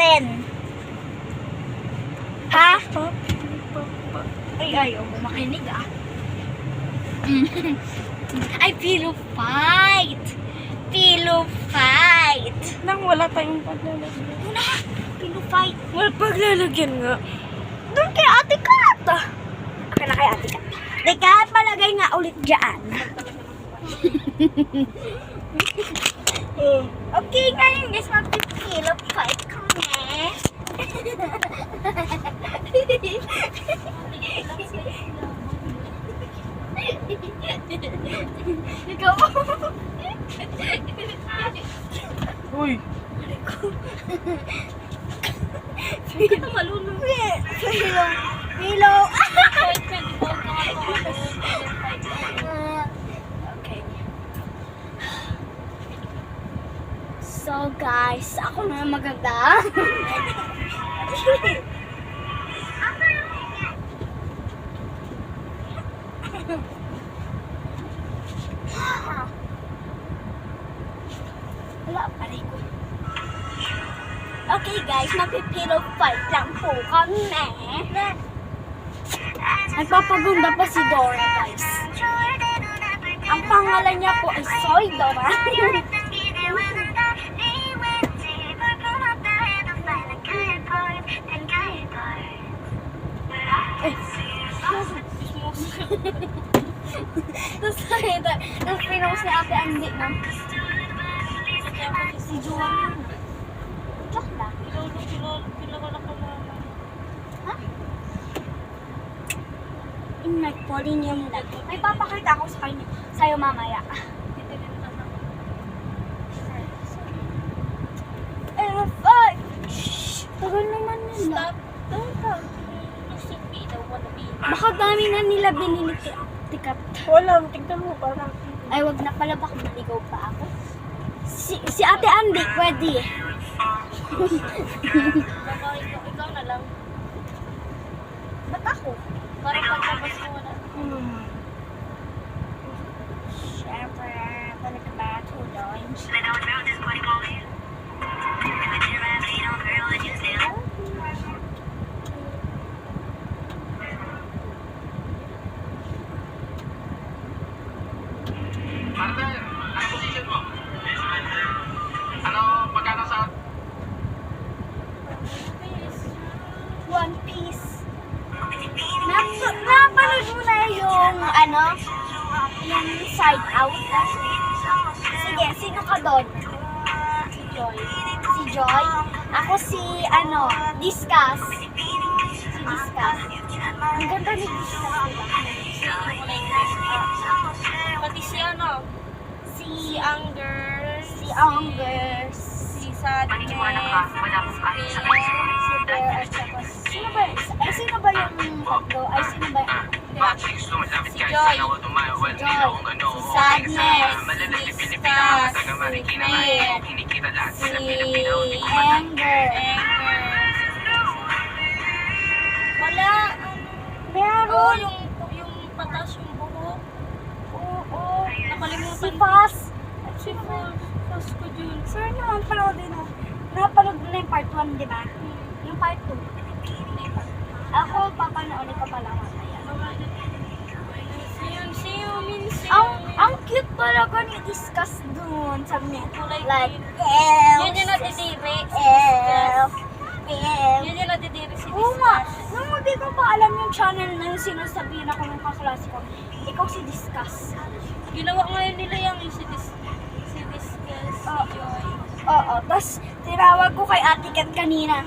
natin? Ha? Ay, ayaw mo makinig ah. Ay, pillow fight! Pillow fight! Nang wala tayong paglalagyan. Una, pillow fight. Wala paglalagyan nga. Doon kay Ate Kat. Akin na kay Ate Kat. Ate Kat, palagay nga ulit dyan. okay, ngayon guys, magpipilop fight kami. Ikaw. Uy! Hindi ka malunod. Pillow. Pillow. okay. So guys, ako na maganda. Wala pa rin ko. Okay guys, magpipillow fight lang po kami. Nagpapagunda pa si Dora guys. Ang pangalan niya po ay Soy Dora. Tapos nakita, tapos pinost ni Ate Andy na. Si Juan. Joke lang. Ha? In nagpolinium lang. May papakita ko sa kanya, sa'yo mamaya. Eh! Tagal naman nila. Baka dami na nila binili ti tikat. Wala, tignan mo parang. Ay, wag na pala baka maligaw pa ako. Si, si Ate Andy, pwede. Ikaw na lang. Ba't ako? Parang pagkabas mo na. Hmm. Siyempre, balik ba to lunch? Partner, ano, yung Side Out? Sige, sino ka doon? Si Joy. Si Joy? Ako si, ano, Discuss. Si Discuss. Ang ganda ni Discuss, diba? Pati si ano, Si, Anger, si Unger, si Sadness, si si Bear, at saka, sino ba, ay, sino ba yung tatlo? Ay, sino ba yung, Si Joy. si Joy, si Sadness, si Discuss, si Bear, si Anger, Wala, ano, meron, oh, yung, yung patas yung buhok. oo, Nakalimutan si Fos, Fos ko dun. sir naman panood din ako. Napanood na yung part 1, di ba? Yung part 2. Ako, papanood ko pa lang Ang, ang cute talaga ni Discuss. Sabi niya, Kulay like, elf, Yan yung nadidiri. si elf, Discuss. elf. Yan yung nadidiri si Oo nga, Discuss. nung hindi ko pa alam yung channel na yung sinasabihin ako ng kaklase ko, ikaw si Discuss. Ginawa ngayon nila yung si Dis si Discuss, Oh. Joy. Oo, tapos tinawag ko kay Ate Kat kanina.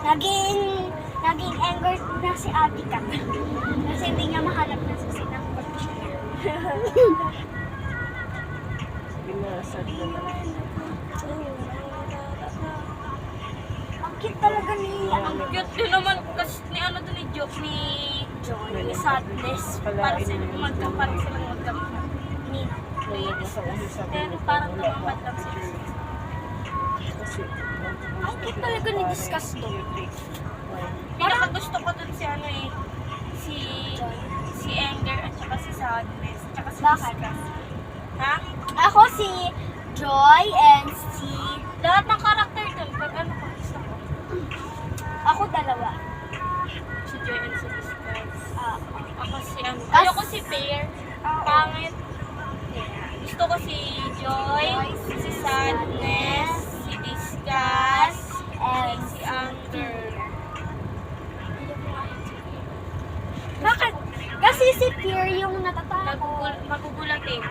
Naging, naging anger na si Ate Kat. Kasi hindi niya mahanap na sa sinang Binasag na lang. Ang cute talaga ni, Ang cute din naman kasi ni ano to ni Joke ni Joy. ni Sadness. Para silang magkapar. Ni, Nalagay sa ulo sa Pero parang tumamad lang sila. Ang cute talaga ni Discuss to. Pinaka gusto ko dun si ano eh. Si si Anger at saka si Sadness. At saka si Bakit? Ha? Ako si Joy and si... Lahat ng karakter dun. Pag ano ko gusto ko. Ako dalawa. Si Joy and si Discuss. Ah, Ako si ano. Kas- Ayoko si Pear. Oo. Pangit. Gusto ko si Joy, si Sadness, si Discuss, And si Anger. Fear yung natatakot. Magugul magugulatin.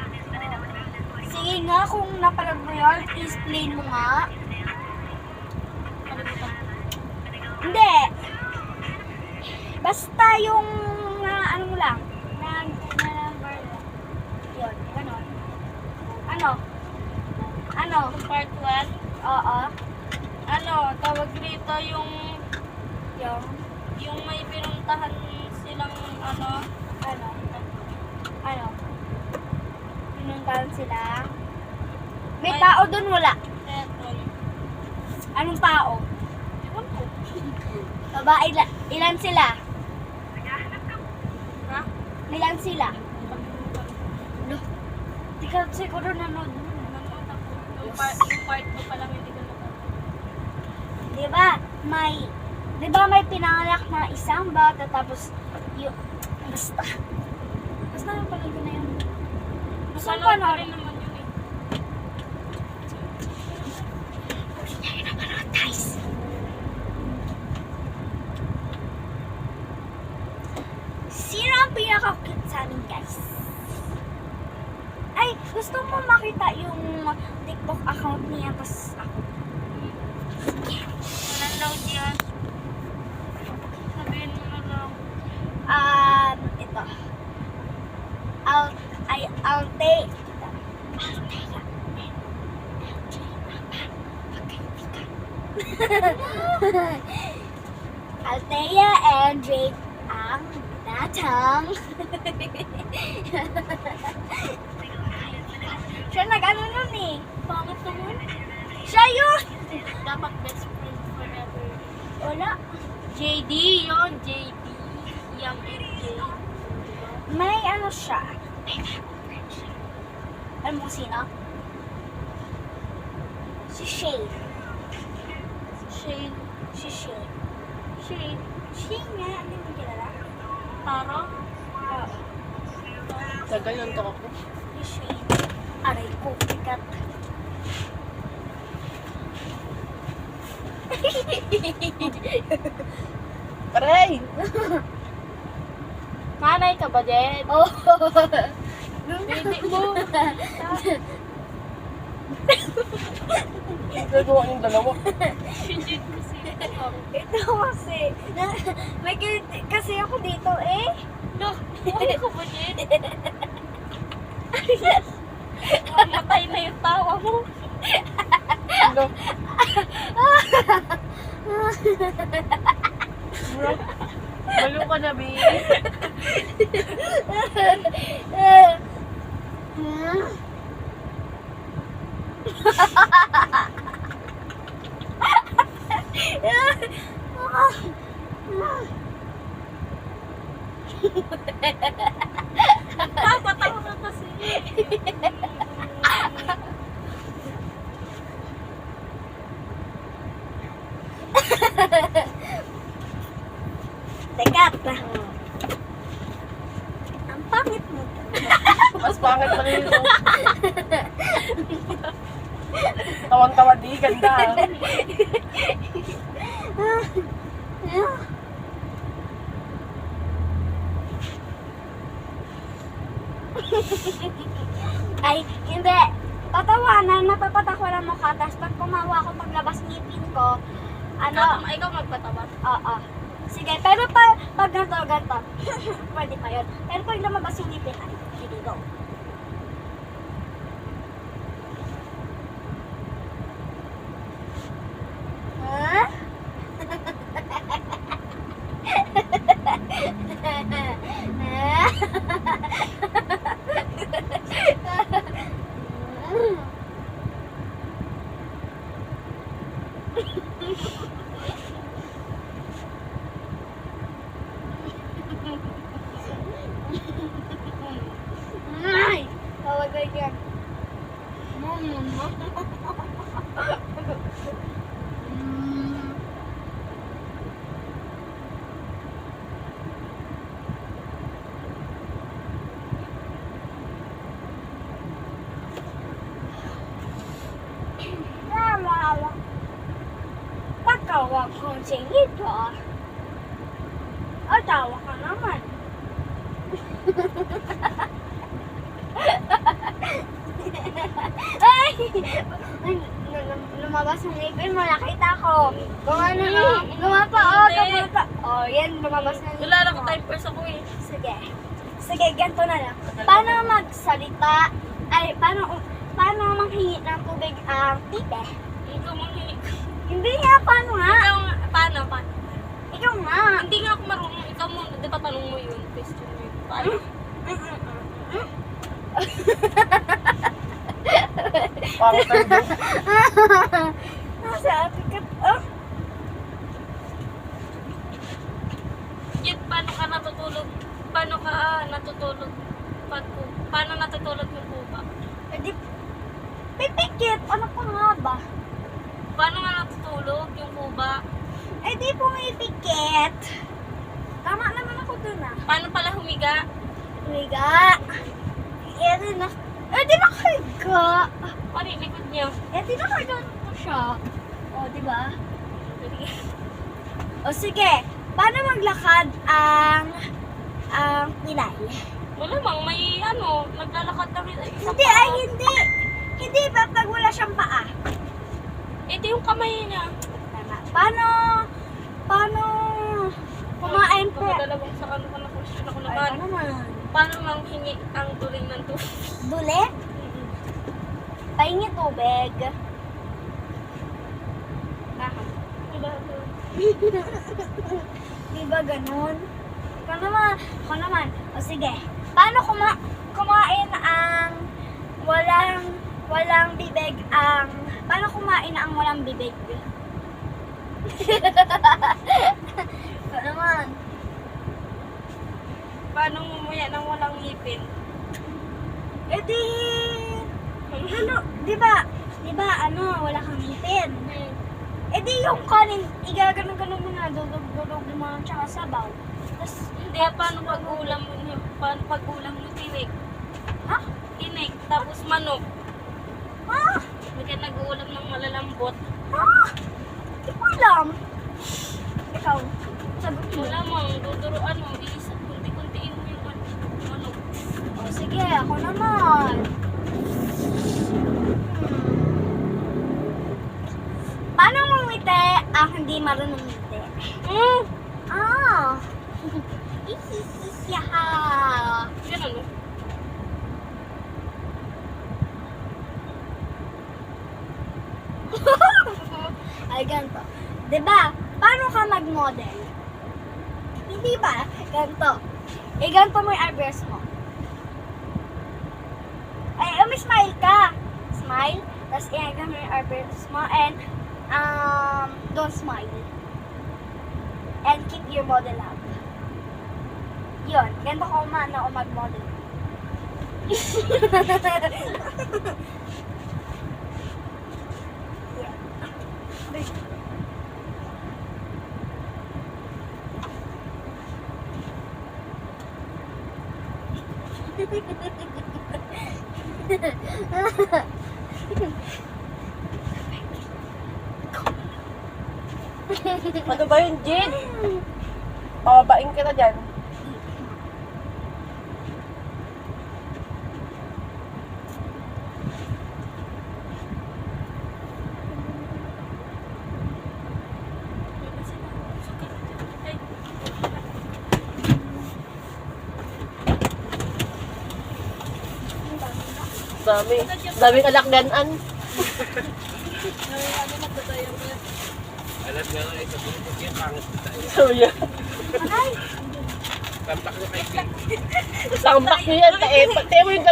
Sige nga, kung napanood mo yun, explain mo nga. Ko. Hindi. Basta yung na ano mo lang. Na, na number. Yun, ganon. Ano? Ano? Kung part 1, Oo. ano, tawag dito yung Yung, yung may pinuntahan silang ano, ano? Ano? Pinuntahan sila. Dun wala. Anong tao? Babae, ila- ilan sila? Ha? Ilan sila? Lo, di ka siguro nanood. Ako. Yung part, yung part 2 pa lang hindi ko napanood. Di ba? May, di ba may pinanganak na isang bata tapos yung, basta. Basta yung pala ko na yun. Basta ko rin panoorin. naman yun eh. Hindi niya yun napanood, guys. Sino ang pinaka-cute sa amin, guys? Ay, gusto mo makita yung TikTok account niya, tapos ako. Walang load yan. Sabihin mo na lang. Um, ito. I'll, It. Althea and Drake ang datang. Siya nag-ano nun eh. Pangit naman. Siya yun! Dapat best friend forever. Wala. JD yon JD. Young and. May ano siya. May friend siya. Alam mo kung sino? Si Shane. Shane. Si Shane. Shane. Shane nga, hindi mo kilala? Taro. Oo. Tagal ng to ako. Si Shane. Aray ko, bigat. Aray! Nanay ka ba din? oh. Hindi mo. Gagawa yung dalawa. Shit kasi. Ito kasi. May guilty kasi ako dito eh. No. Ano ka ba din? Mamatay na yung tawa mo. Ano? Bro, balo ka na, babe. Papatawa ka kasi. Teka. Ang pangit mo. Mas pangit pa rin ito. Tawan-tawa di, ganda. Ay, hindi. Tatawanan, napapatawanan mo ka. Tapos pag kumawa ako paglabas ngipin ko, ano, Ano? Ikaw magpatawa. oo. Sige, pero pa, pag ganito, ganito, pwede pa yun. Pero pag lumabas yung ngipin, ay, sige, go. Ang konsehito. O, tawa ka naman. Ay! Lumabas ang ngipin mo, nakita ko. Kung ano na, lumapa, o, Hindi. lumapa. O, yan, lumabas na Wala ko typers ako eh. Sige. Sige, ganito na lang. Paano magsalita? Ay, paano, paano manghingi ng tubig ang tite? Ikaw manghingi. Hindi nga, paano nga? Ikaw nga, paano, paano? Ikaw nga. Hindi nga ako marunong. Ikaw muna, di ba tanong mo yun? Question mo yun. Paano? Pang third. Nasa ate ka. Oh. Jit, paano ka natutulog? Paano ka ah, natutulog? Pag, paano natutulog yung pupa? Eh di, pipikit. Ano pa nga ba? Paano pupa? Eh di pumipikit. Tama naman ako dun ah. Paano pala humiga? Higa. Eh di na, eh di nakahiga. Yung likod niya? Eh di nakahiga ko siya. O, di ba? O sige, paano maglakad ang ang pilay? Malamang may ano, naglalakad sa isang Hindi ay hindi. Hindi ba pag wala siyang paa? Ito yung kamay niya. Paano paano kumain pa? Pagdalawang sa ano ka na question ako Ay, naman. ano naman? Paano mang hingi ang tuling ng tubig? Duli? Pahingi tubig. Bakit? Di ba ganun? Ikaw naman, ako naman. O sige, paano kuma kumain ang walang walang bibig ang paano kumain ang walang bibig? Ikaw naman. Paano mumuya ng walang ngipin? Eh di, ano, di ba, di ba, ano, wala kang ngipin. Eh di yung kanin, igaganon-ganon mo na, dudog-dudog mo tsaka sabaw. Tapos, Hindi, paano pag ulam mo? Paano pag ulam mo tinik? ha? Tinik, tapos manok. Ha? Hindi ka nag-uulam ng malalambot. Ha? Di ko alam. Ikaw, sagot mo. Wala mang, duduruan mo, isa, kunti-kuntiin mo yung manok. O sige, ako naman. Hmm. Paano mumiti ang hindi marunong ngiti? Hmm, Ah! Ihihihiha! yan ano? Ay, ganito. Diba, paano ka mag-model? Hindi ba? Ganito. Eh, ganito mo yung eyebrows mo. Ay, um, smile ka. Smile. Tapos, i-ganto mo yung eyebrows mo. And, um, don't smile. And keep your model up. Yun. Ganito ko man ako mag-model. Ano ba yun, Jin? Pababain kita dyan. Dami. Daming alakdanan. Alam nga nga, ito po yung pangit tayo. So. Ay! Tampak na kay Sampak niyo yan. Tae, tae mo yung